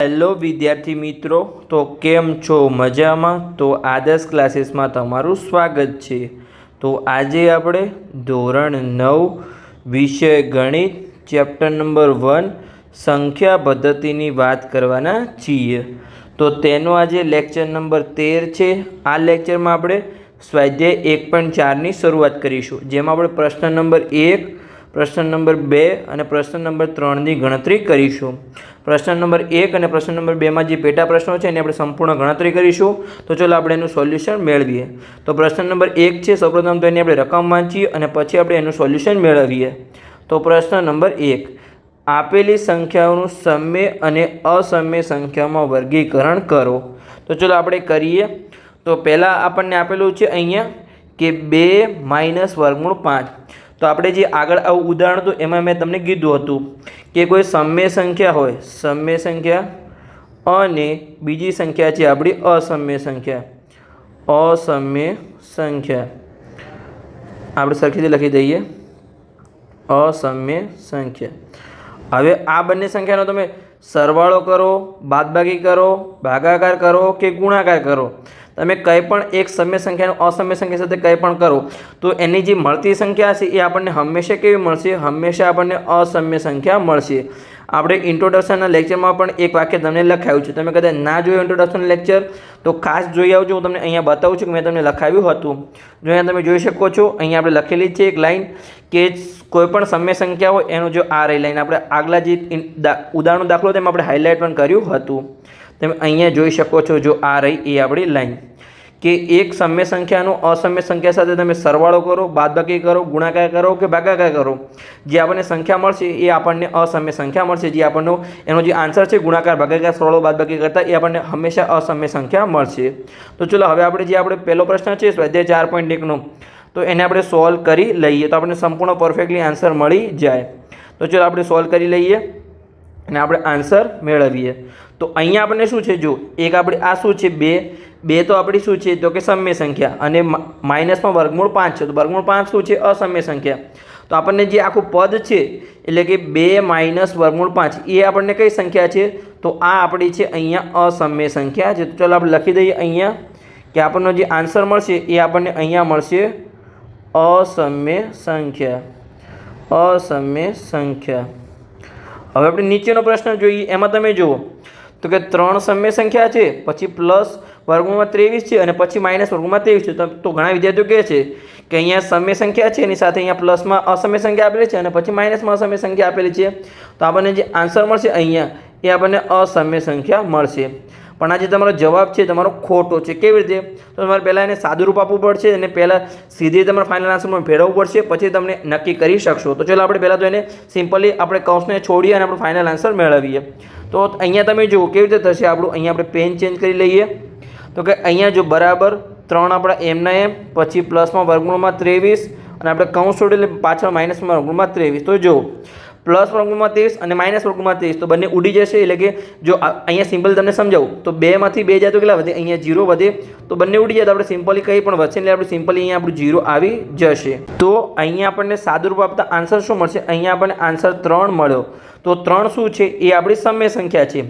Hello વિદ્યાર્થી મિત્રો, તો કેમ છો? મજામાં? તો આદર્શ ક્લાસીસમાં તમારું સ્વાગત છે. તો આજે આપણે ધોરણ નવ, વિષય ગણિત, ચેપ્ટર નંબર વન, સંખ્યા પદ્ધતિની વાત કરવાના છીએ. તો તેનો આજે લેક્ચર નંબર તેર છે. આ લેક્ચરમાં આપણે સ્વાધ્યાય એક પોઈન્ટ ચારની શરૂઆત કરીશું, જેમાં આપણે પ્રશ્ન નંબર એક પ્રશ્ન નંબર બે અને પ્રશ્ન નંબર ત્રણની ગણતરી કરીશું. પ્રશ્ન નંબર એક અને પ્રશ્ન નંબર બેમાં જે પેટા પ્રશ્નો છે એની આપણે સંપૂર્ણ ગણતરી કરીશું. તો ચાલો આપણે એનું સોલ્યુશન મેળવીએ. તો પ્રશ્ન નંબર એક છે, સૌપ્રથમ તો એની આપણે રકમ વાંચીએ અને પછી આપણે એનું સોલ્યુશન મેળવીએ. તો પ્રશ્ન નંબર એક, આપેલી સંખ્યાઓનું સમય અને અસમય સંખ્યામાં વર્ગીકરણ કરો. તો ચલો આપણે કરીએ. તો પહેલાં આપણને આપેલું છે અહીંયા કે બે માઇનસ વર્ગમૂળ પાંચ. તો આપણે જે આગળ આવું ઉદાહરણ હતું, એમાં મેં તમને કીધું હતું કે કોઈ સમય સંખ્યા હોય, સમ્ય સંખ્યા અને બીજી સંખ્યા છે આપણી અસમ્ય સંખ્યા. અસમ્ય સંખ્યા. આપણે સરખીથી લખી દઈએ. અસમ્ય સંખ્યા. હવે આ બંને સંખ્યાનો તમે સરવાળો કરો, બાદબાકી કરો, ભાગાકાર કરો કે ગુણાકાર કરો. તમે કંઈ પણ એક સમય સંખ્યાનો અસમય સંખ્યા સાથે કંઈ પણ કરો, તો એની જે મળતી સંખ્યા છે એ આપણને હંમેશા કેવી મળશે? હંમેશા આપણને અસમય સંખ્યા મળશે. આપણે ઇન્ટ્રોડક્શનના લેક્ચરમાં પણ એક વાક્ય તમને લખાવ્યું છે. તમે કદાચ ના જોયું ઇન્ટ્રોડક્શન લેક્ચર તો ખાસ જોઈ આવજો. હું તમને અહીંયા બતાવું છું કે મેં તમને લખાવ્યું હતું. જો અહીંયા તમે જોઈ શકો છો, અહીંયા આપણે લખેલી છે એક લાઇન કે કોઈ પણ સમય સંખ્યા હોય, એનું જો આ રહી લાઈન આપણે આગલા જે ઉદાહરણ દાખલો તેમાં આપણે હાઇલાઇટ પણ કર્યું હતું. તમે અહીંયા જોઈ શકો છો જો આ રહી એ આપણી લાઈન. કે એક સમય સંખ્યાનો અસમ્ય સંખ્યા સાથે તમે સરવાળો કરો, બાદબાકી કરો, ગુણાકાર કરો કે ભાગાકાર કરો. જે આપણને સંખ્યા મળશે એ આપણને અસમ્ય સંખ્યા મળશે. જે આપણનો એનો જે આન્સર છે ગુણાકાર, ભાગાકાર, સરવાળો, બાદબાકી કરતાં એ આપણને હંમેશા અસમ્ય સંખ્યા મળશે. તો ચલો હવે આપણે જે આપણે પહેલો પ્રશ્ન છે સ્વાધ્યાય ચાર પોઈન્ટ એકનો, તો એને આપણે સોલ્વ કરી લઈએ તો આપણને સંપૂર્ણ પરફેક્ટલી આન્સર મળી જાય. તો ચલો આપણે સોલ્વ કરી લઈએ અને આપણે આન્સર મેળવીએ. તો અહીંયા આપણને શું છે? જો એક આપણે આ શું છે? બે. બે તો આપણી શું છે? તો કે સમ્ય સંખ્યા અને માઇનસમાં વર્ગમૂળ પાંચ છે. તો વર્ગમૂળ પાંચ શું છે? અસમ્ય સંખ્યા. તો આપણને જે આખું પદ છે, એટલે કે બે માઇનસ વર્ગમૂળ પાંચ, એ આપણને કઈ સંખ્યા છે? તો આ આપણી છે અહીંયા અસમ્ય સંખ્યા છે. તો ચાલો આપણે લખી દઈએ અહીંયા કે આપણનો જે આન્સર મળશે, એ આપણને અહીંયા મળશે. અસમ્ય સંખ્યા. અસમ્ય સંખ્યા. હવે આપણે નીચેનો પ્રશ્ન જોઈએ. એમાં તમે જુઓ તો કે ત્રણ સમય સંખ્યા છે, પછી પ્લસ વર્ગમાં ત્રેવીસ છે અને પછી માઇનસ વર્ગમાં ત્રેવીસ છે. તો ઘણા વિદ્યાર્થીઓ કહે છે કે અહીંયા સમય સંખ્યા છે, એની સાથે અહીંયા પ્લસમાં અસમય સંખ્યા આપેલી છે અને પછી માઇનસમાં અસમય સંખ્યા આપેલી છે. તો આપણને જે આન્સર મળશે અહીંયા, એ આપણને અસમય સંખ્યા મળશે. પણ આ જે તમારો જવાબ છે, તમારો ખોટો છે, કેવી રીતે? તો તમારે પહેલાં એને સાદું રૂપ આપવું પડશે અને પહેલાં સીધી તમારે ફાઇનલ આન્સરમાં ફેરવવું પડશે, પછી તમને નક્કી કરી શકશો. તો ચાલો આપણે પહેલાં તો એને સિમ્પલી આપણે કૌંસને છોડીએ અને આપણે ફાઇનલ આન્સર મેળવીએ. તો અહીંયા તમે જુઓ, કેવી રીતે થશે આપણું? અહીંયા આપણે પેન ચેન્જ કરી લઈએ. તો કે અહીંયા જો બરાબર ત્રણ આપણા એમના એમ પછી પ્લસમાં વર્ગમૂળમાં ત્રેવીસ અને આપણે કૌંસ છોડી એટલે પાછળ માઇનસમાં વર્ગમૂળમાં ત્રેવીસ. તો જો પ્લસ વર્ગમાં ત્રીસ અને માઇનસ વર્ગમાં ત્રીસ. તો બંને ઉડી જશે એટલે કે જો અહીંયા સિમ્પલ તમને સમજાવું, તો બેમાંથી બે જાય તો કેટલા વધે? અહીંયા જીરો વધે. તો બંને ઉડી જાય તો આપણે સિમ્પલી કંઈ પણ વધશે એટલે આપણે સિમ્પલી અહીંયા આપણું જીરો આવી જશે. તો અહીંયા આપણને સાદુરૂપ આપતા આન્સર શું મળશે? અહીંયા આપણને આન્સર ત્રણ મળ્યો. તો ત્રણ શું છે? એ આપણી સમય સંખ્યા છે.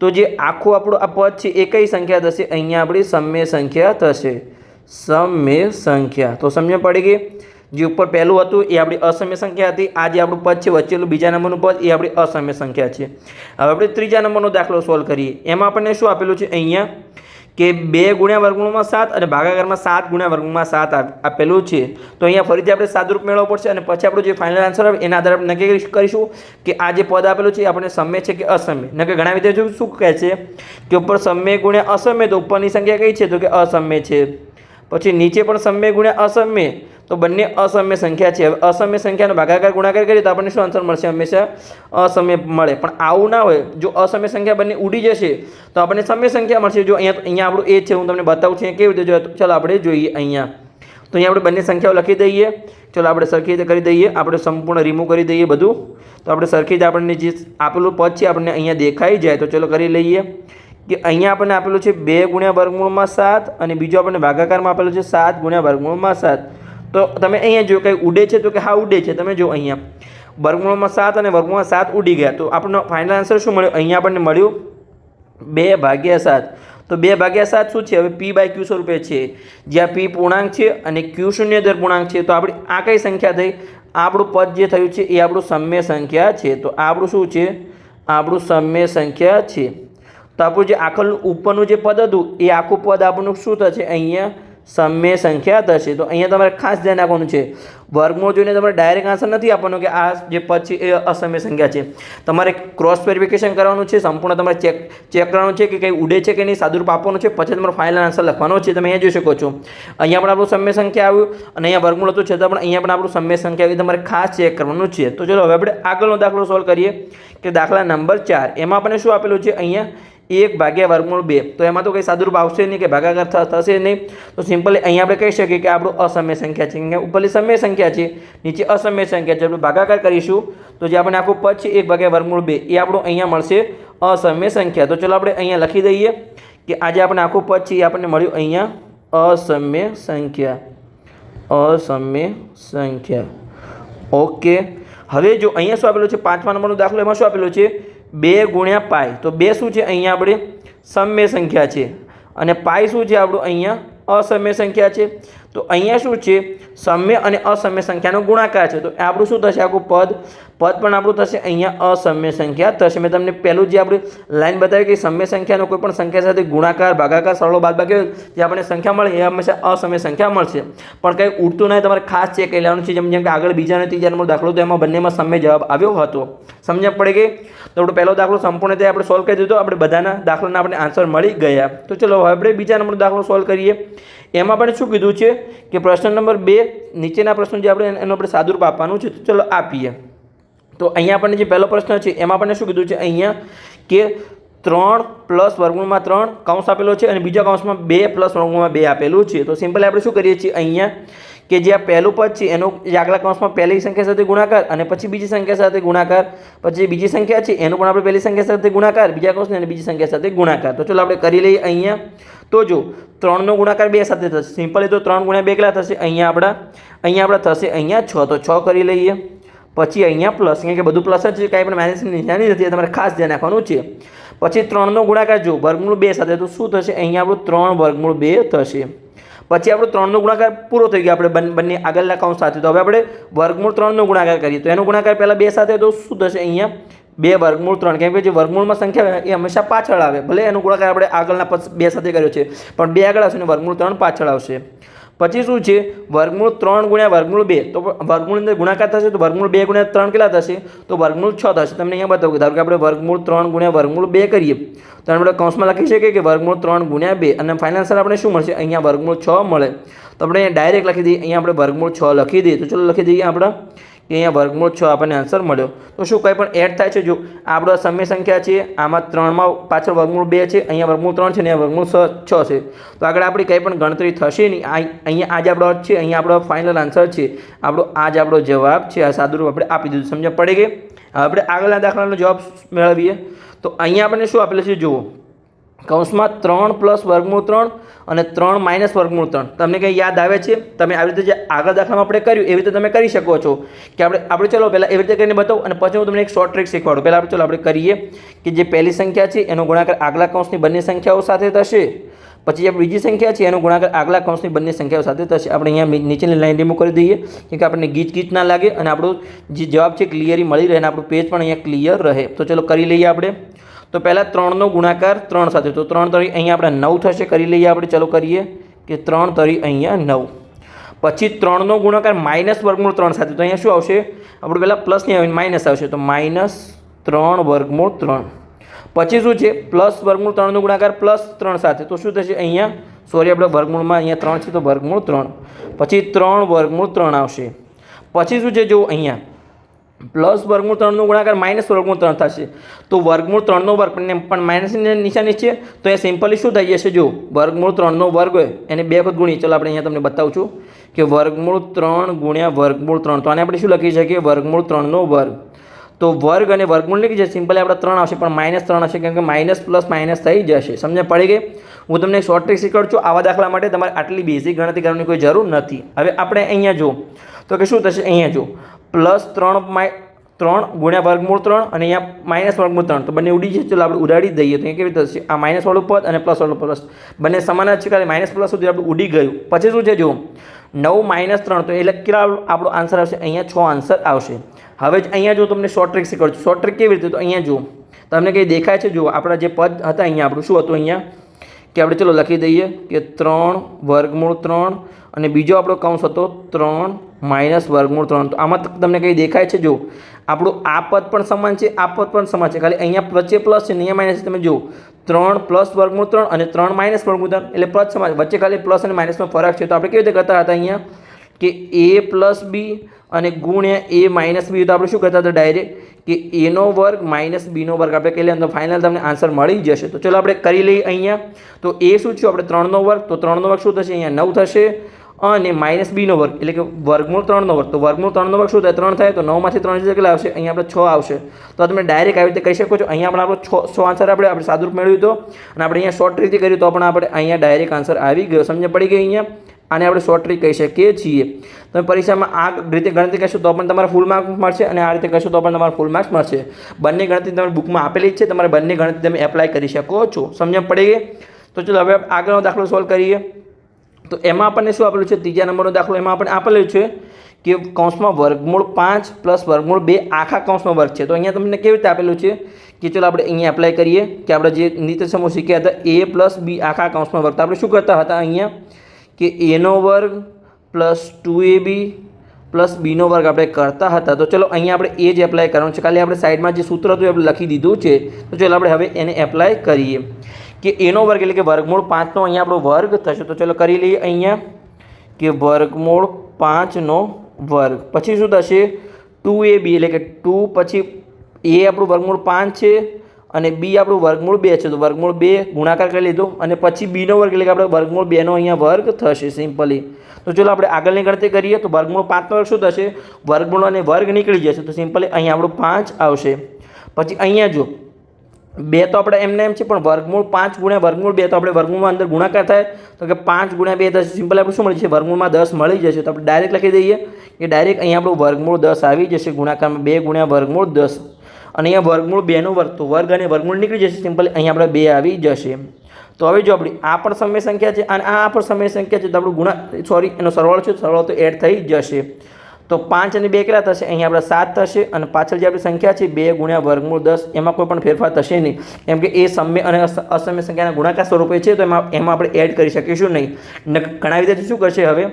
તો જે આખું આપણું આ પદ છે, એ કઈ સંખ્યા થશે? અહીંયા આપણી સમય સંખ્યા થશે. સમય સંખ્યા. તો સમજ પડી ગઈ? જે ઉપર પહેલું હતું, એ આપણી અસમ્ય સંખ્યા હતી. આ જે આપણું પદ છે વચ્ચેલું બીજા નંબરનું પદ, એ આપણી અસમ્ય સંખ્યા છે. હવે આપણે ત્રીજા નંબરનો દાખલો સોલ્વ કરીએ. એમાં આપણને શું આપેલું છે અહીંયા? કે બે ગુણ્યા વર્ગમૂળમાં સાત અને ભાગાકારમાં સાત ગુણ્યા વર્ગમૂળમાં સાત આપેલું છે. તો અહીંયા ફરીથી આપણે સાદુરૂપ મેળવવો પડશે અને પછી આપણું જે ફાઇનલ આન્સર આવે, એના આધારે આપણે નક્કી કરીશું કે આ જે પદ આપેલું છે એ આપણે સમય છે કે અસમ્ય? નકે ઘણા વિદ્યાર્થીઓ શું કહે છે કે ઉપર સમ્ય ગુણ્યા અસમ્ય, તો ઉપરની સંખ્યા કઈ છે? તો કે અસમ્ય છે. પછી નીચે પણ સમય ગુણ્યા અસમ્ય. તો બંને અસમ્ય સંખ્યા છે. હવે અસમ્ય સંખ્યાનો ભાગાકાર ગુણાકાર કરીએ તો આપણને શું આન્સર મળશે? હંમેશા અસમય મળે. પણ આવું ના હોય. જો અસમય સંખ્યા બંને ઉડી જશે, તો આપણને સમય સંખ્યા મળશે. જો અહીંયા અહીંયા આપણું એ છે, હું તમને બતાવું છું, કેવી રીતે જોઈએ ચાલો આપણે જોઈએ અહીંયા. તો અહીંયા આપણે બંને સંખ્યાઓ લખી દઈએ. ચલો આપણે સરખી રીતે કરી દઈએ. આપણે સંપૂર્ણ રિમૂવ કરી દઈએ બધું. તો આપણે સરખી રીતે આપણને જે આપેલું પદ છે, આપણને અહીંયા દેખાઈ જાય. તો ચલો કરી લઈએ. કે અહીંયા આપણને આપેલું છે બે ગુણ્યા વર્ગમૂળમાં સાત અને બીજો આપણને ભાગાકારમાં આપેલું છે સાત ગુણ્યા વર્ગમૂળમાં સાત. તો તમે અહીંયા જો કંઈ ઉડે છે તો કે હા ઉડે છે, તમે જો અહીંયા. વર્ગમૂળમાં સાત અને વર્ગમૂળમાં સાત ઉડી ગયા. તો આપણને ફાઇનલ આન્સર શું મળ્યો? અહીંયા આપણને મળ્યું બે ભાગ્યા સાત. તો બે ભાગ્યા સાત શું છે? હવે પી બાય ક્યુ સ્વરૂપે છે. જ્યાં પી પૂર્ણાંક છે અને ક્યુ શૂન્ય દર પૂર્ણાંક છે. તો આપણી આ કઈ સંખ્યા થઈ? આપણું પદ જે થયું છે એ આપણું સમ્ય સંખ્યા છે. તો આપણું શું છે? આપણું સમય સંખ્યા છે. તો આપણું જે આખલનું ઉપરનું જે પદ હતું, એ આખું પદ આપણું શું થશે? અહીંયા સમય સંખ્યા થશે. તો અહીંયા તમારે ખાસ ધ્યાન રાખવાનું છે. વર્ગમાં જોઈને તમારે ડાયરેક્ટ આન્સર નથી આપવાનો કે આ જે પદ છે, એ અસમય સંખ્યા છે. તમારે ક્રોસ વેરિફિકેશન કરવાનું છે, સંપૂર્ણ તમારે ચેક ચેક કરવાનું છે કે કંઈ ઉડે છે કે નહીં, સાદુરૂપ આપવાનું છે, પછી તમારો ફાઇનલ આન્સર લખવાનો છે. તમે અહીંયા જોઈ શકો છો. અહીંયા પણ આપણું સમય સંખ્યા આવ્યું અને અહીંયા વર્ગમૂળ હતું, છતાં પણ અહીંયા પણ આપણું સમય સંખ્યા આવી તમારે ખાસ ચેક કરવાનું છે. તો ચલો, હવે આપણે આગળનો દાખલો સોલ્વ કરીએ કે દાખલા નંબર ચાર. એમાં આપણને શું આપેલું છે? અહીંયા એક ભાગ્યા વર્ગમૂળ બે. તો એમાં તો કંઈ સાદુરૂપ આવશે નહીં કે ભાગાકાર થશે નહીં. તો સિમ્પલી અહીંયા આપણે કહી શકીએ કે આપણું અસમય સંખ્યા છે. કે ઉપરલી સમય સંખ્યા છે, નીચે અસમય સંખ્યા છે. આપણે ભાગાકાર કરીશું, તો જે આપણે આખું પદ છે, એક ભાગ્યા વર્ગમૂળ બે, એ આપણું અહીંયા મળશે અસમ્ય સંખ્યા. તો ચલો આપણે અહીંયા લખી દઈએ કે આજે આપણે આખું પદ છે, એ આપણને મળ્યું અહીંયા અસમ્ય સંખ્યા. અસમ્ય સંખ્યા. ઓકે. હવે જો અહીંયા શું આપેલું છે? પાંચમા નંબરનો દાખલો એમાં શું આપેલું છે? બે ગુણ્યા પાય તો બે શું છે? અહીંયા આપણે સમ્ય સંખ્યા છે. અને પાય શું છે? આપણું અહીંયા અસમ્ય સંખ્યા છે. તો અહીંયા શું છે? સમ્ય અને અસમ્ય સંખ્યાનો ગુણાકાર છે. તો આપણું શું થશે? આખું પદ પદ પણ આપણું થશે અહીંયા અસમ્ય સંખ્યા થશે. મેં તમને પહેલું જે આપણે લાઈન બતાવી કે સમ્ય સંખ્યાનો કોઈ પણ સંખ્યા સાથે ગુણાકાર, ભાગાકાર, સરળો બાદ બાકી જે આપણને સંખ્યા મળે, એ હંમેશા અસમ્ય સંખ્યા મળશે. પણ કંઈ ઉડતું નહીં, તમારે ખાસ ચેક કરી લેવાનું છે. જેમ જેમ કે આગળ બીજા અને ત્રીજા નંબર દાખલો, તો એમાં બંનેમાં સમય જવાબ આવ્યો હતો. સમજણ પડી ગઈ? તો આપણો પહેલો દાખલો સંપૂર્ણ રીતે આપણે સોલ્વ કરી દીધો. આપણે બધાના દાખલાના આપણે આન્સર મળી ગયા. તો ચલો હવે આપણે બીજા નંબરનો દાખલો સોલ્વ કરીએ. એમાં પણ શું કીધું છે કે પ્રશ્ન નંબર બે, નીચેના પ્રશ્નો જે આપણે એનો આપણે સાદુરૂપ આપવાનું છે, તો ચલો આપીએ. તો અહીંયા આપણને જે પહેલો પ્રશ્ન છે, એમાં આપણને શું કીધું છે? અહીંયા કે ત્રણ પ્લસ વર્ગમૂળમાં ત્રણ કૌંસ આપેલો છે અને બીજા કૌંસમાં બે પ્લસ વર્ગમૂળમાં બે આપેલું છે. તો સિમ્પલી આપણે શું કરીએ છીએ? અહીંયા કે જે આ પહેલું પદ છે, એનો આગલા કૌંસમાં પહેલી સંખ્યા સાથે ગુણાકાર અને પછી બીજી સંખ્યા સાથે ગુણાકાર. પછી બીજી સંખ્યા છે, એનું પણ આપણે પહેલી સંખ્યા સાથે ગુણાકાર, બીજા કૌંસને અને બીજી સંખ્યા સાથે ગુણાકાર. તો ચલો આપણે કરી લઈએ અહીંયા. તો જો, ત્રણનો ગુણાકાર બે સાથે થશે. સિમ્પલી તો ત્રણ ગુણ્યા બે કેટલા થશે. અહીંયા આપણા અહીંયા આપણા થશે અહીંયા છ. તો છ કરી લઈએ. પછી અહીંયા પ્લસ કારણ કે બધું પ્લસ જ છે, કાંઈ પણ માઇનસની નિશાની નથી તમારે ખાસ ધ્યાન રાખવાનું છે. પછી ત્રણનો ગુણાકાર જો, વર્ગમૂળ બે સાથે, તો શું થશે? અહીંયા આપણું ત્રણ વર્ગમૂળ બે થશે. પછી આપણો ત્રણનો ગુણાકાર પૂરો થઈ ગયો, આપણે બંને આગળના કાઉન્ટ સાથે. તો હવે આપણે વર્ગમૂળ ત્રણનો ગુણાકાર કરીએ. તો એનો ગુણાકાર પહેલાં બે સાથે તો શું થશે અહીંયા? બે વર્ગમૂળ ત્રણ. કેમ કે જે વર્ગમૂળમાં સંખ્યા હોય, એ હંમેશા પાછળ આવે. ભલે એનો ગુણાકાર આપણે આગળના બે સાથે કર્યો છે, પણ બે આગળ આવશે અને વર્ગમૂળ ત્રણ પાછળ આવશે. પછી શું છે? વર્ગમૂળ ત્રણ ગુણ્યા વર્ગમૂળ બે. તો વર્ગમૂળ અંદર ગુણાકાર થશે તો વર્ગમૂળ બે ગુણ્યા ત્રણ કેટલા થશે? તો વર્ગમૂળ છ થશે. તમને અહીંયા બતાવું ધારો કે આપણે વર્ગમૂળ ત્રણ ગુણ્યા વર્ગમૂળ બે કરીએ. તો આપણે કૌંસમાં લખી શકીએ કે વર્ગમૂળ ત્રણ ગુણ્યા બે. અને ફાઇનલ આન્સર આપણે શું મળશે? અહીંયા વર્ગમૂળ છ મળે. તો આપણે ડાયરેક્ટ લખી દઈએ. અહીંયા આપણે વર્ગમૂળ છ લખી દઈએ. તો ચલો લખી દઈએ આપણે કે અહીંયા વર્ગમૂળ છ આપણને આન્સર મળ્યો. તો શું કંઈ પણ એડ થાય છે? જો આપણો સમય સંખ્યા છે, આમાં ત્રણમાં પાછળ વર્ગમૂળ બે છે, અહીંયા વર્ગમૂળ ત્રણ છે ને અહીંયા વર્ગમૂળ છ છ. તો આગળ આપણી કંઈ પણ ગણતરી થશે નહીં. આ અહીંયા આજ આપણો છે, અહીંયા આપણો ફાઇનલ આન્સર છે. આપણો આજ આપણો જવાબ છે. આ સાદુરૂપ આપણે આપી દીધું. સમજ પડી ગઈ? હવે આપણે આગળના દાખલાનો જવાબ મેળવીએ. તો અહીંયા આપણને શું આપેલું છે? જુઓ. કૌંસમાં ત્રણ પ્લસ વર્ગમૂળ ત્રણ અને ત્રણ માઇનસ વર્ગમૂળ ત્રણ. તમને કંઈ યાદ આવે છે? તમે આવી રીતે જે આગળ દાખલામાં આપણે કર્યું, એવી રીતે તમે કરી શકો છો. કે આપણે આપણે ચલો પહેલાં એવી રીતે કરીને બતાવું અને પછી હું તમને એક શોર્ટ ટ્રીક શીખવાડું. પહેલાં આપણે, ચલો આપણે કરીએ કે જે પહેલી સંખ્યા છે, એનો ગુણાકાર આગલા કૌંસની બંને સંખ્યાઓ સાથે થશે. પછી જે બીજી સંખ્યા છે, એનો ગુણાકાર આગલા કૌંસની બંને સંખ્યાઓ સાથે થશે. આપણે અહીંયા નીચેની લાઈન રિમૂવ કરી દઈએ, કેમ કે આપણને ગીચ ગીચ ના લાગે અને આપણો જે જવાબ છે ક્લિયરી મળી રહે અને આપણું પેજ પણ અહીંયા ક્લિયર રહે. તો ચલો કરી લઈએ આપણે. તો પહેલાં ત્રણનો ગુણાકાર ત્રણ સાથે. તો ત્રણ તરી અહીંયા આપણે નવ થશે, કરી લઈએ આપણે, ચલો કરીએ કે ત્રણ તરી અહીંયા નવ. પછી ત્રણનો ગુણાકાર માઇનસ વર્ગમૂળ ત્રણ સાથે. તો અહીંયા શું આવશે? આપણે પહેલાં પ્લસ નહીં આવે માઇનસ આવશે. તો માઇનસ ત્રણ વર્ગમૂળ ત્રણ. પછી શું છે? પ્લસ વર્ગમૂળ ત્રણનો ગુણાકાર પ્લસ ત્રણ સાથે. તો શું થશે અહીંયા? સોરી આપણે વર્ગમૂળમાં અહીંયા ત્રણ છે તો વર્ગમૂળ ત્રણ. પછી ત્રણ વર્ગમૂળ ત્રણ આવશે. પછી શું છે? જો અહીંયા. પ્લસ વર્ગમૂળ ત્રણનો ગુણાકાર માઇનસ વર્ગમૂળ ત્રણ થશે. તો વર્ગમૂળ ત્રણનો વર્ગ પણ માઇનસની નિશાની છે. તો એ સિમ્પલી શું થઈ જશે? જો વર્ગમૂળ ત્રણનો વર્ગ હોય, એને બે વખત ગુણી ચલો આપણે અહીંયા તમને બતાવું છું કે વર્ગમૂળ ત્રણ ગુણ્યા વર્ગમૂળ ત્રણ. તો આને આપણે શું લખી શકીએ? વર્ગમૂળ ત્રણનો વર્ગ. તો વર્ગ અને વર્ગમૂળ લખી જશે સિમ્પલી આપણે ત્રણ આવશે, પણ માઇનસ ત્રણ હશે કેમ કે માઇનસ પ્લસ માઇનસ થઈ જશે. સમજ પડી ગઈ? હું તમને શોર્ટ ટ્રીક શીખવાડું છું. આવા દાખલા માટે તમારે આટલી બેઝિક ગણતરી કરવાની કોઈ જરૂર નથી. હવે આપણે અહીંયા જો તો કે શું થશે? અહીંયા જો પ્લસ ત્રણ માઈ ત્રણ ગુણ્યા વર્ગમૂળ ત્રણ અને અહીંયા માઇનસ વર્ગમૂળ ત્રણ. તો બંને ઉડી જશે ચાલો આપણે ઉડાડી દઈએ. તો અહીંયા કેવી રીતે થશે? આ માઇનસ વાળું પદ અને પ્લસ વાળું પ્લસ બંને સમાન જ છે કારણ માઇનસ પ્લસ સુધી આપણે ઉડી ગયું. પછી શું છે જો નવ માઇનસ ત્રણ. તો એટલે કેટલા આપણો આન્સર આવશે? અહીંયા છ આન્સર આવશે. હવે અહીંયા જો તમને શોર્ટ ટ્રિક શીખવાડું, શોર્ટ ટ્રિક કેવી રીતે? તો અહીંયા જુઓ. તમને કંઈ દેખાય છે? જુઓ. આપણા જે પદ હતા અહીંયા, આપણું શું હતું અહીંયા? કે આપણે ચલો લખી દઈએ કે ત્રણ વર્ગમૂળ ત્રણ અને બીજો આપણો કૌંસ હતો ત્રણ માઇનસ વર્ગમૂળ ત્રણ. તો આમાં તમને કંઈ દેખાય છે? જો આપણું આ પદ પણ સમાન છે, આ પદ પણ સમાન છે. ખાલી અહીંયા વચ્ચે પ્લસ છે અહીંયા માઇનસ તમે જુઓ. ત્રણ પ્લસ વર્ગમૂળ ત્રણ અને ત્રણ માઇનસ વર્ગમૂળ ત્રણ. એટલે પ્લસ સમાન વચ્ચે ખાલી પ્લસ અને માઇનસનો ફરક છે. તો આપણે કેવી રીતે કરતા હતા અહીંયા? કે એ પ્લસ બી અને ગુણ્યા એ માઇનસ બી. તો આપણે શું કરતા હતા? ડાયરેક્ટ કે એનો વર્ગ માઇનસ બીનો વર્ગ. આપણે કહી લઈએ તો ફાઇનલ તમને આન્સર મળી જશે. તો ચલો આપણે કરી લઈએ અહીંયા. તો એ શું છે આપણે ત્રણનો વર્ગ. તો ત્રણનો વર્ગ શું થશે? અહીંયા નવ થશે. અને માઇનસ બીનો વર્ગ, એટલે કે વર્ગમૂળ ત્રણનો વર્ગ. તો વર્ગમૂળ ત્રણનો વર્ગ શું થાય? ત્રણ થાય તો નવમાંથી ત્રણ હજાર કેટલા આવશે? અહીંયા આપણે છ આવશે. તો તમે ડાયરેક્ટ આવી રીતે કહી શકો છો. અહીંયા આપણે આપણો છ સો આન્સર આપણે આપણે સાદુરૂપ મેળવ્યું તો. અને આપણે અહીંયા શોર્ટ ટ્રીકથી કર્યું તો પણ આપણે અહીંયા ડાયરેક્ટ આન્સર આવી ગયો. સમજ પડી ગઈ અહીંયા? આને આપણે શોર્ટ ટ્રીક કહી શકીએ છીએ. તમે પરીક્ષામાં આ રીતે ગણતરી કરશો તો પણ તમારા ફૂલ માર્ક્સ મળશે અને આ રીતે કરશો તો પણ તમારા ફૂલ માર્ક્સ મળશે. બંને ગણતરી તમારી બુકમાં આપેલી જ છે. તમારે બંને ગણતરી તમે એપ્લાય કરી શકો છો. સમજણ પડી ગઈ? તો ચલો હવે આગળનો દાખલો સોલ્વ કરીએ. તો એમાં આપણને શું આપેલું છે? ત્રીજા નંબરનો દાખલો એમાં આપણને આપેલું છે કે કૌંસમાં વર્ગમૂળ પાંચ પ્લસ વર્ગમૂળ બે આખા કૌંસનો વર્ગ છે. તો અહીંયા તમને કેવી રીતે આપેલું છે કે ચલો આપણે અહીંયા એપ્લાય કરીએ કે આપણે જે નીતિ સમૂહ શીખ્યા હતા એ પ્લસ બી આખા કૌંસમાં વર્ગ. તો આપણે શું કરતા હતા અહીંયા કે એનો વર્ગ plus two A B plus બીનો વર્ગ આપણે કરતા હતા. તો ચલો અહીંયા આપણે એ જ એપ્લાય કરવાનું છે. ખાલી આપણે સાઈડમાં જે સૂત્ર હતું એ લખી દીધું છે. તો ચલો આપણે હવે એને એપ્લાય કરીએ. કે એનો વર્ગ એટલે કે વર્ગમૂળ પાંચનો અહીંયા આપણો વર્ગ થશે. તો ચલો કરી લઈએ અહીંયા કે વર્ગમૂળ પાંચનો વર્ગ. પછી શું થશે? ટુ એ બી એટલે કે ટુ પછી એ આપણું વર્ગમૂળ પાંચ છે અને બી આપણું વર્ગમૂળ બે છે. તો વર્ગમૂળ બે ગુણાકાર કરી લીધો અને પછી બીનો વર્ગ એટલે કે આપણે વર્ગમૂળ બેનો અહીંયા વર્ગ થશે સિમ્પલી. તો ચલો આપણે આગળની ગણતરી કરીએ. તો વર્ગમૂળ પાંચનો વર્ગ શું થશે? વર્ગમૂળ અને વર્ગ નીકળી જશે. તો સિમ્પલી અહીંયા આપણું પાંચ આવશે. પછી અહીંયા જો બે તો આપણે એમને એમ છે, પણ વર્ગમૂળ પાંચ ગુણ્યા વર્ગમૂળ બે, તો આપણે વર્ગમૂળમાં અંદર ગુણાકાર થાય. તો કે પાંચ ગુણ્યા બે દસ સિમ્પલ આપણે શું મળી જશે? વર્ગમૂળમાં દસ મળી જશે. તો આપણે ડાયરેક્ટ લખી દઈએ કે ડાયરેક્ટ અહીંયા આપણું વર્ગમૂળ દસ આવી જશે. ગુણાકારમાં બે ગુણ્યા વર્ગમૂળ દસ. અને અહીંયા વર્ગમૂળ બેનો વર્ગ, તો વર્ગ અને વર્ગમૂળ નીકળી જશે સિમ્પલ અહીંયા આપણે બે આવી જશે. તો હવે જો આપણી આ પણ સમય સંખ્યા છે અને આ પણ સમય સંખ્યા છે, તો આપણું ગુણા સોરી એનો સરવાળો છે, સરવાળો તો એડ થઈ જશે. તો પાંચ અને બે કેટલા થશે? અહીંયા આપણે સાત થશે અને પાછળ જે આપણી સંખ્યા છે, બે ગુણ્યા વર્ગમૂળ દસ, એમાં કોઈ પણ ફેરફાર થશે નહીં. કેમ કે એ સમય અને અસમ્ય સંખ્યાના ગુણાકાર સ્વરૂપે છે, તો એમાં એમાં આપણે એડ કરી શકીશું નહીં. ઘણા વિદ્યાર્થી શું કરશે હવે?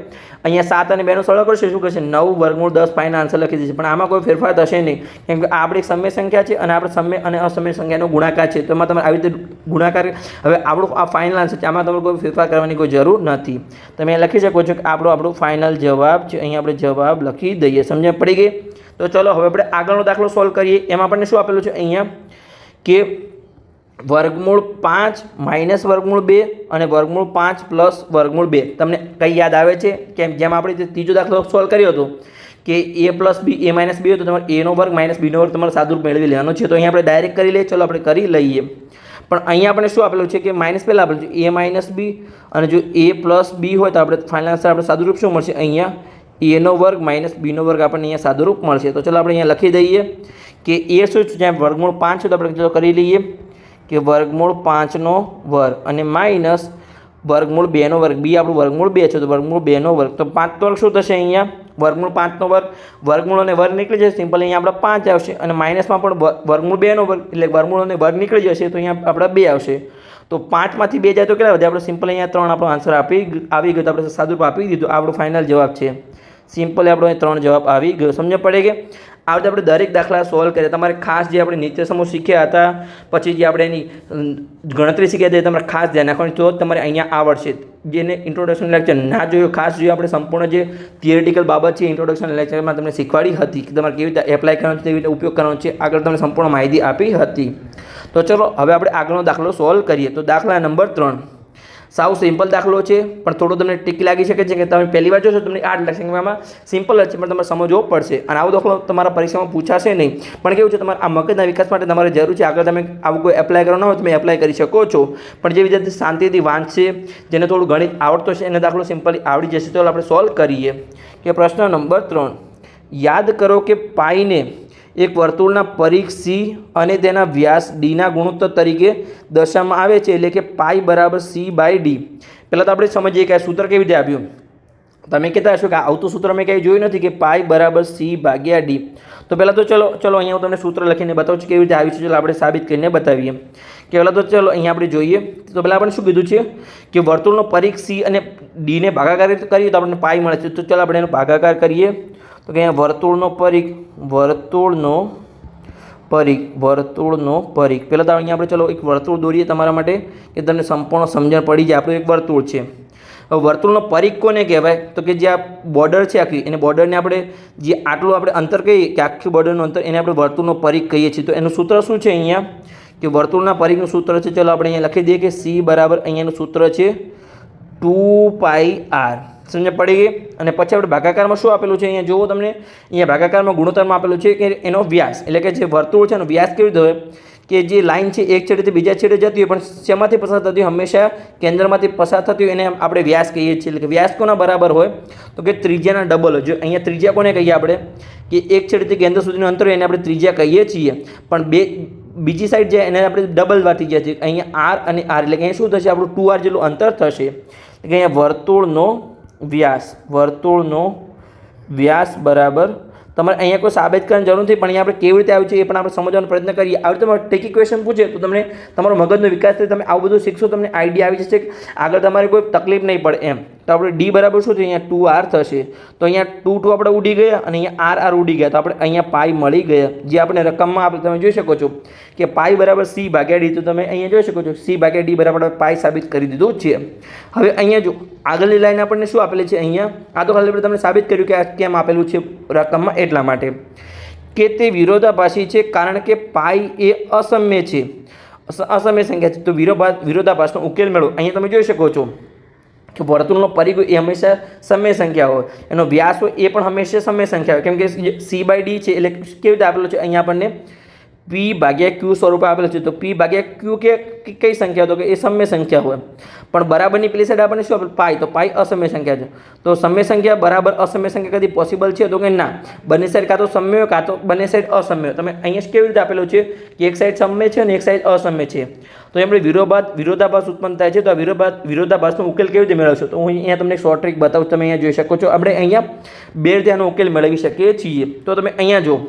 અહીંયા સાત અને બેનો સરળ કરશે, શું કરશે? નવ વર્ગમૂળ દસ પાઈના આન્સર લખી દેશે. પણ આમાં કોઈ ફેરફાર થશે નહીં. કેમ કે આ આપણી સમય સંખ્યા છે અને આપણે સમય અને અસમય સંખ્યાનો ગુણાકાર છે. તો એમાં તમારે આવી રીતે ગુણાકાર, હવે આપણું આ ફાઇનલ આન્સર છે, આમાં તમારે કોઈ ફેરફાર કરવાની કોઈ જરૂર નથી. તમે લખી શકો છો કે આપણો, આપણું ફાઇનલ જવાબ છે. અહીંયા આપણે જવાબ લખી દઈએ, સમજણ પડી ગઈ? તો ચલો, હવે આપણે આગળનો દાખલો સોલ્વ કરીએ. એમાં આપણને શું આપેલું છે? અહીંયા કે વર્ગમૂળ પાંચ માઇનસ વર્ગમૂળ બે અને વર્ગમૂળ પાંચ પ્લસ વર્ગમૂળ બે. તમને કઈ યાદ આવે છે? કેમ? જેમ આપણે ત્રીજો દાખલો સોલ્વ કર્યો હતો, કે એ પ્લસ બી, એ માઇનસ બી હોય તો તમારે એનો વર્ગ માઇનસ બીનો વર્ગ તમારે સાદુરૂપ મેળવી લેવાનો છે. તો અહીંયા આપણે ડાયરેક્ટ કરી લઈએ. ચલો, આપણે કરી લઈએ. પણ અહીંયા આપણે શું આપેલું છે? કે માઇનસ પહેલાં આપેલું છે. એ માઇનસ બી અને જો એ પ્લસ બી હોય તો આપણે ફાઇનલ આન્સર આપણે સાદુરૂપ શું મળશે? અહીંયા એનો વર્ગ માઇનસ બીનો વર્ગ આપણને અહીંયા સાદુરૂપ મળશે. તો ચલો આપણે અહીંયા લખી દઈએ કે એ શું છે? જ્યાં વર્ગમૂળ પાંચ છે તો આપણે ચલો કરી લઈએ કે વર્ગમૂળ પાંચનો વર્ગ અને માઇનસ વર્ગમૂળ બેનો વર્ગ. બી આપણું વર્ગમૂળ બે છે તો વર્ગમૂળ બેનો વર્ગ. તો પાંચનો વર્ગ શું થશે અહીંયા? વર્ગમૂળ પાંચનો વર્ગ. વર્ગમૂળ અને વર્ગ નીકળી જશે. સિમ્પલ અહીંયા આપણે પાંચ આવશે અને માઇનસમાં પણ વર્ગમૂળ બેનો વર્ગ એટલે વર્ગમૂળ અને વર્ગ નીકળી જશે તો અહીંયા આપણે બે આવશે. તો પાંચમાંથી બે જાય તો કેટલા વધે? આપણે સિમ્પલ અહીંયા ત્રણ આપણો આન્સર આપી આવી ગયો તો આપણે સાદુરૂપ આપી દીધું. આપણો ફાઇનલ જવાબ છે સિમ્પલ આપણો અહીં ત્રણ જવાબ આવી ગયો. સમજ પડે કે આ રીતે આપણે દરેક દાખલા સોલ્વ કરીએ તમારે ખાસ જે આપણે નીચે સમૂહ શીખ્યા હતા, પછી જે આપણે એની ગણતરી શીખ્યા હતા તમારે ખાસ ધ્યાન રાખવાની. તો તમારે અહીંયા આવડશે. જેને ઇન્ટ્રોડક્શન લેક્ચર ના જોયું, ખાસ જોયું, આપણે સંપૂર્ણ જે થિયરિટિકલ બાબત છે ઇન્ટ્રોડક્શન લેક્ચરમાં તમને શીખવાડી હતી કે તમારે કેવી રીતે એપ્લાય કરવાનો છે કેવી રીતે ઉપયોગ કરવાનો છે. આગળ તમને સંપૂર્ણ માહિતી આપી હતી. તો ચલો, હવે આપણે આગળનો દાખલો સોલ્વ કરીએ. તો દાખલા નંબર ત્રણ. સાવ સિમ્પલ દાખલો છે, પણ થોડો તમને ટીકી લાગી શકે છે કે તમે પહેલી વાર જોશો તમને આ લાખ કે સિમ્પલ જ છે, પણ તમારે સમજવો પડશે. અને આવો દાખલો તમારા પરીક્ષામાં પૂછાશે નહીં. પણ કેવું છે, તમારે આ મગજના વિકાસ માટે તમારે જરૂર છે, આગળ તમે આવું કોઈ એપ્લાય કરવાનો હોય તમે એપ્લાય કરી શકો છો. પણ જે વિદ્યાર્થી શાંતિથી વાંચશે, જેને થોડું ગણિત આવડતો છે એને દાખલો સિમ્પલી આવડી જશે, તો આપણે સોલ્વ કરીએ. કે પ્રશ્ન નંબર ત્રણ. યાદ કરો કે પાઈને એક વર્તુળના પરિઘ સી અને તેના વ્યાસ ડીના ગુણોત્તર તરીકે દર્શાવવામાં આવે છે, એટલે કે પાઈ બરાબર સી બાય ડી પહેલાં તો આપણે સમજીએ કે આ સૂત્ર કેવી રીતે આપ્યું તમે કહેતા હશો કે આવતું સૂત્ર મેં કંઈ જોયું નથી કે પાઈ બરાબર સી ભાગ્યા ડી તો પહેલાં તો ચલો ચલો અહીંયા હું તમને સૂત્ર લખીને બતાવું છું કેવી રીતે આવ્યું છે. ચલો આપણે સાબિત કરીને બતાવીએ. કે પહેલાં તો ચલો અહીંયા આપણે જોઈએ. તો પહેલાં આપણે શું કીધું છે? કે વર્તુળનો પરિઘ સી અને ડીને ભાગાકાર કરીએ તો આપણને પાઈ મળે છે. તો ચલો આપણે એનો ભાગાકાર કરીએ. તો કે અહીંયા વર્તુળનો પરિઘ વર્તુળનો પરિઘ વર્તુળનો પરિઘ. પહેલાં તો અહીંયા આપણે ચલો એક વર્તુળ દોરીએ તમારા માટે કે તમને સંપૂર્ણ સમજણ પડી જાય. આપણું એક વર્તુળ છે. વર્તુળનો પરિઘ કોને કહેવાય? તો કે જે આ બોર્ડર છે આખી, એને બોર્ડરને આપણે જે આટલું આપણે અંતર કહીએ કે આખી બોર્ડરનું અંતર, એને આપણે વર્તુળનો પરિઘ કહીએ છીએ. તો એનું સૂત્ર શું છે અહીંયા? કે વર્તુળના પરિઘનું સૂત્ર છે, ચલો આપણે અહીંયા લખી દઈએ કે સી બરાબર અહીંયાનું સૂત્ર છે ટુ પાઈ આર. સમજ પડી ગઈ. અને પછી આપણે ભાગાકારમાં શું આપેલું છે? અહીંયા જુઓ તમને. અહીંયા ભાગાકારમાં ગુણોત્તરમાં આપેલું છે કે એનો વ્યાસ, એટલે કે જે વર્તુળ છે એનો વ્યાસ કેવી રીતે હોય? કે જે લાઈન છે, એક છેડેથી બીજા છેડે જતી હોય, પણ શેમાંથી પસાર થતી હોય? હંમેશા કેન્દ્રમાંથી પસાર થતી હોય, એને આપણે વ્યાસ કહીએ છીએ. એટલે કે વ્યાસ કોના બરાબર હોય? તો કે ત્રિજ્યાના ડબલ જો. અહીંયા ત્રિજ્યા કોને કહીએ આપણે? કે એક છેડેથી કેન્દ્ર સુધીનું અંતર હોય, એને આપણે ત્રિજ્યા કહીએ છીએ. પણ બે, બીજી સાઈડ જે એને આપણે ડબલ વાર ત્રિજ્યા છે અહીંયા આર અને આર એટલે કે અહીંયા શું થશે? આપણું ટુ આર જેટલું અંતર થશે. કે અહીંયા વર્તુળનો વ્યાસ, વર્તુળનો વ્યાસ બરાબર. તમારે અહીંયા કોઈ સાબિત કરવાની જરૂર નથી, પણ અહીંયા આપણે કેવી રીતે આવ્યું છે એ પણ આપણે સમજવાનો પ્રયત્ન કરીએ. આવી રીતે ટેકી ક્વેશ્ચન પૂછે તો તમને તમારો મગજનો વિકાસ થાય, તમે આવું બધું શીખશો, તમને આઈડિયા આવી જશે આગળ તમારે કોઈ તકલીફ નહીં પડે એમ. તો આપણે ડી બરાબર શું છે? અહીંયા ટુ આર થશે. તો અહીંયા ટુ ટુ આપણે ઉડી ગયા અને અહીંયા આર આર ઉડી ગયા. તો આપણે અહીંયા પાઈ મળી ગયા. જે આપણે રકમમાં આપણે તમે જોઈ શકો છો કે પાઈ બરાબર સી ભાગ્યા ડી તો તમે અહીંયા જોઈ શકો છો સી ભાગ્યા ડી બરાબર પાઈ સાબિત કરી દીધું છે. હવે અહીંયા જો આગળની લાઈન આપણને શું આપેલી છે અહીંયા? આ તો ખાલી આપણે તમને સાબિત કર્યું કે આ કેમ આપેલું છે રકમમાં એટલા માટે. કે તે વિરોધાભાસી છે કારણ કે પાઈ એ અસમ્ય છે. અસ- અસમ્ય સંખ્યા છે. તો વિરોધા વિરોધાભાસનો ઉકેલ મેળવો. અહીંયા તમે જોઈ શકો છો. કે વર્તુળનો પરિઘ એ હંમેશા સમય સંખ્યા હોય. એનો વ્યાસ હોય એ પણ હંમેશા સમય સંખ્યા હોય. કેમ કે સી બાય ડી છે એટલે કેવી રીતે આપેલો છે? અહીંયા આપણને પી ભાગ્યા ક્યુ સ્વરૂપે આપેલું છે. તો પી ભાગ્યા ક્યુ કે કઈ સંખ્યા? તો કે એ સમય સંખ્યા હોય. પણ બરાબરની પેલી સાઈડ આપણને શું પાય તો પાય અસમય સંખ્યા છે. તો સમય સંખ્યા બરાબર અસમય સંખ્યા કદી પોસિબલ છે? તો કે ના. બંને સાઈડ કાં તો સમ્ય કાં તો બંને સાઈડ અસમ્ય તમે અહીંયા કેવી રીતે આપેલું છે? કે એક સાઈડ સમય છે અને એક સાઈડ અસમ્ય છે. તો એમણે વિરોધાભાસ વિરોધાભાસ ઉત્પન્ન થાય છે. તો આ વિરોધાભાસ વિરોધાભાસનો ઉકેલ કેવી રીતે મેળવશો? તો હું અહીંયા તમને શોર્ટ ટ્રીક બતાવું, તમે અહીંયા જોઈ શકો છો. આપણે અહીંયા બે રીતે ઉકેલ મેળવી શકીએ છીએ. તો તમે અહીંયા જો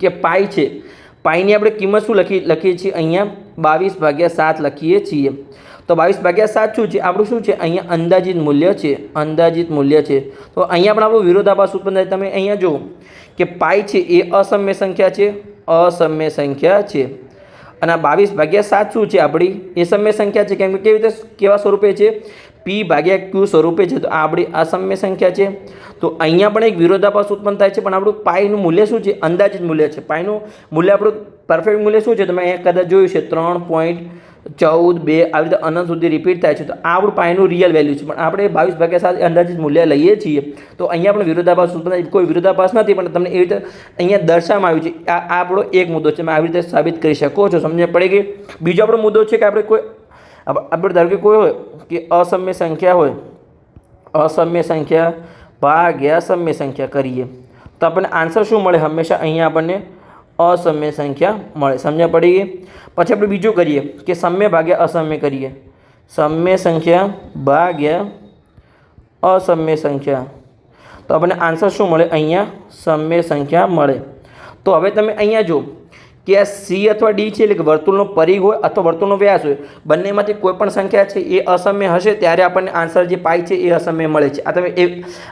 કે પાઈ છે. પાઈની આપણે કિંમત શું લખી, લખીએ છીએ? અહીંયા બાવીસ ભાગ્યા સાત લખીએ છીએ. તો બાવીસ ભાગ્યા સાત શું છે? આપણું શું છે? અહીંયા અંદાજિત મૂલ્ય છે. અંદાજિત મૂલ્ય છે. તો અહીંયા પણ આપણું વિરોધાભાસ ઉત્પન્ન થાય. તમે અહીંયા જુઓ કે પાઈ છે એ અસમ્ય સંખ્યા છે. અસમ્ય સંખ્યા છે. અને આ બાવીસ ભાગ્યા સાત શું છે આપણી? એ સમ્ય સંખ્યા છે. કેમ કે કેવી રીતે કેવા સ્વરૂપે છે? પી ભાગ્યા ક્યુ સ્વરૂપે છે. તો આ આપણી અસમ્ય સંખ્યા છે. તો અહીંયા પણ એક વિરોધાભાસ ઉત્પન્ન થાય છે. પણ આપણું પાઈનું મૂલ્ય શું છે? અંદાજિત મૂલ્ય છે. પાઈનું મૂલ્ય આપણું પરફેક્ટ મૂલ્ય શું છે? તમે અહીંયા કદાચ જોયું છે. ત્રણ પોઈન્ટ ચૌદ, બે આવી રીતે અનંત સુધી રિપીટ થાય છે. તો આ આપણું પાઈનું રિયલ વેલ્યુ છે. પણ આપણે બાવીસ ભાગ્યા સાત અંદાજિત મૂલ્ય લઈએ છીએ. તો અહીંયા પણ વિરોધાભાસ ઉત્પન્ન કોઈ વિરોધાભાસ નથી, પણ તમને એવી રીતે અહીંયા દર્શાવવામાં આવ્યું છે. આ આ આપણો એક મુદ્દો છે. તમે આવી રીતે સાબિત કરી શકો છો. સમજ પડે કે બીજો આપણો મુદ્દો છે કે આપણે કોઈ આપણે ધારો કે કોઈ હોય કે અસમ્ય સંખ્યા હોય. અસમ્ય સંખ્યા ભાગ્યા સમ્ય સંખ્યા કરીએ. તો આપણને આન્સર શું મળે? હંમેશા અહીંયા આપણને અસમ્ય સંખ્યા મળે સમજ્યા પડી ગઈ પછી આપણે બીજું કરીએ કે સમય ભાગ્યા અસમ્ય કરીએ સમય સંખ્યા ભાગ્યા અસમ્ય સંખ્યા તો આપણને આન્સર શું મળે અહીંયા સમય સંખ્યા મળે તો હવે તમે અહીંયા જો કે આ સી અથવા ડી છે, એટલે કે વર્તુળનો પરિઘ હોય અથવા વર્તુળનો વ્યાસ હોય, બંનેમાંથી કોઈ પણ સંખ્યા છે એ અસમ્ય હશે, ત્યારે આપણને આન્સર જે પાઈ છે એ અસમ્ય મળે છે. આ તમે એ,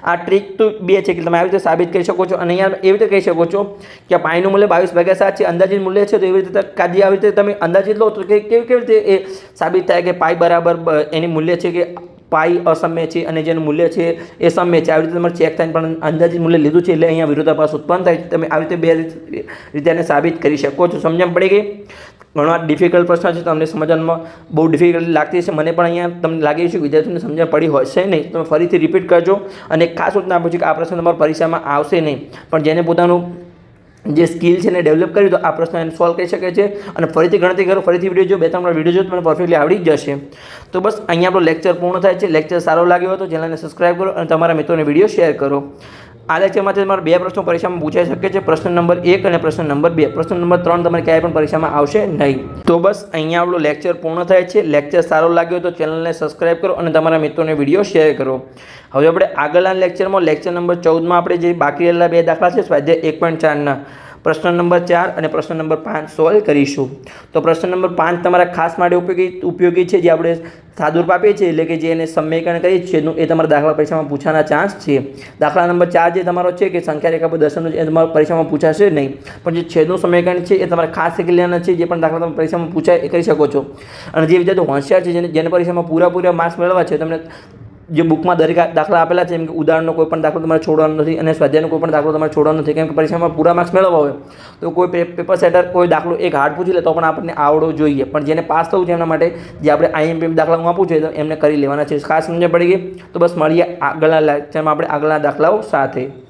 આ ટ્રીક તો બે છે કે તમે આવી રીતે સાબિત કરી શકો છો. અને અહીંયા એવી રીતે કહી શકો છો કે પાઈનું મૂલ્ય બાવીસ ભાગ્યા સાત છે, અંદાજિત મૂલ્ય છે, તો એવી રીતે કાદી આવી રીતે તમે અંદાજિત લો તો કે કેવી કેવી રીતે એ સાબિત થાય કે પાઈ બરાબર એની મૂલ્ય છે કે પાઈ અસમ્ય છે અને જેનું મૂલ્ય છે એ સમય છે. આવી રીતે તમારે ચેક થાય પણ અંદાજિત મૂલ્ય લીધું છે એટલે અહીંયા વિરોધાભાસ ઉત્પન્ન થાય છે. તમે આવી રીતે બે રીતે રીતે સાબિત કરી શકો છો. સમજણ પડી ગઈ? ઘણો ડિફિકલ્ટ પ્રશ્ન છે. તમને સમજવામાં બહુ ડિફિકલ્ટ લાગતી છે મને પણ અહીંયા તમને લાગે છે વિદ્યાર્થીઓને સમજણ પડી હશે નહીં. તમે ફરીથી રિપીટ કરજો. અને ખાસ સૂચના આપું છું કે આ પ્રશ્ન તમારા પરીક્ષામાં આવશે નહીં. પણ જેને પોતાનું જે સ્કિલ છે એને ડેવલપ કરી તો આ પ્રશ્ન એને સોલ્વ કરી શકે છે અને ફરીથી ગણતરી કરો, ફરીથી વીડિયો જો, બે ત્રણ વીડિયો જો તમને પરફેક્ટલી આવડી જ જશે. તો બસ અહીંયા આપણો લેક્ચર પૂર્ણ થાય છે. લેક્ચર સારો લાગ્યો હતો ચેનલને સબસ્ક્રાઈબ કરો અને તમારા મિત્રોને વીડિયો શેર કરો. આ લેક્ચરમાંથી તમારે બે પ્રશ્નો પરીક્ષામાં પૂછાઈ શકે છે. પ્રશ્ન નંબર એક અને પ્રશ્ન નંબર બે. પ્રશ્ન નંબર ત્રણ તમારે ક્યાંય પણ પરીક્ષામાં આવશે નહીં. તો બસ, અહીંયા આપણો લેક્ચર પૂર્ણ થાય છે. લેક્ચર સારો લાગ્યો તો ચેનલને સબસ્ક્રાઈબ કરો અને તમારા મિત્રોને વીડિયો શેર કરો. હવે આપણે આગળના લેક્ચરમાં લેક્ચર નંબર ચૌદમાં આપણે જે બાકી રહેલા બે દાખલા છે, સ્વાધ્યાય એક પોઈન્ટ ચારના. પ્રશ્ન નંબર ચાર અને પ્રશ્ન નંબર પાંચ સોલ્વ કરીશું. તો પ્રશ્ન નંબર પાંચ તમારા ખાસ માટે ઉપયોગી ઉપયોગી છે, જે આપણે સાદુરૂપ આપીએ છીએ, એટલે કે જે એને સમીકરણ કરીએ છીએ એ તમારા દાખલા પરીક્ષામાં પૂછાના ચાન્સ છે. દાખલા નંબર ચાર જે તમારો છે કે સંખ્યા રેખા પર દર્શનનું એ તમારા પરીક્ષામાં પૂછાશે નહીં. પણ જે છેદનું સમીકરણ છે, એ તમારે ખાસ શીખી લેવાના છે, જે પણ દાખલા તમે પરીક્ષામાં પૂછાય, એ કરી શકો છો. અને જે વિદ્યાર્થીઓ હોશિયાર છે, જેને જેને પરીક્ષામાં પૂરા પૂરા માર્ક્સ મેળવવા છે, તમને જે બુકમાં દરેક દાખલા આપેલા છે, જેમ કે ઉદાહરણનો કોઈ પણ દાખલો તમારે છોડવાનો નથી અને સ્વાધ્યાયનો કોઈ પણ દાખલો તમારે છોડવાનો નથી, કેમ કે પરીક્ષામાં પૂરા માર્ક્સ મેળવવા હોય. તો કોઈ પેપર સેટર કોઈ દાખલો એક હાર્ડ પૂછી લે તો પણ આપણને આવડવો જોઈએ. પણ જેને પાસ થવું છે એમના માટે જે આપણે આઈએમપી દાખલા હું આપું છું તો એમને કરી લેવાના છે. ખાસ સમજ પડી ગઈ. તો બસ મળીએ આગળના લેક્ચરમાં આપણે આગળના દાખલાઓ સાથે.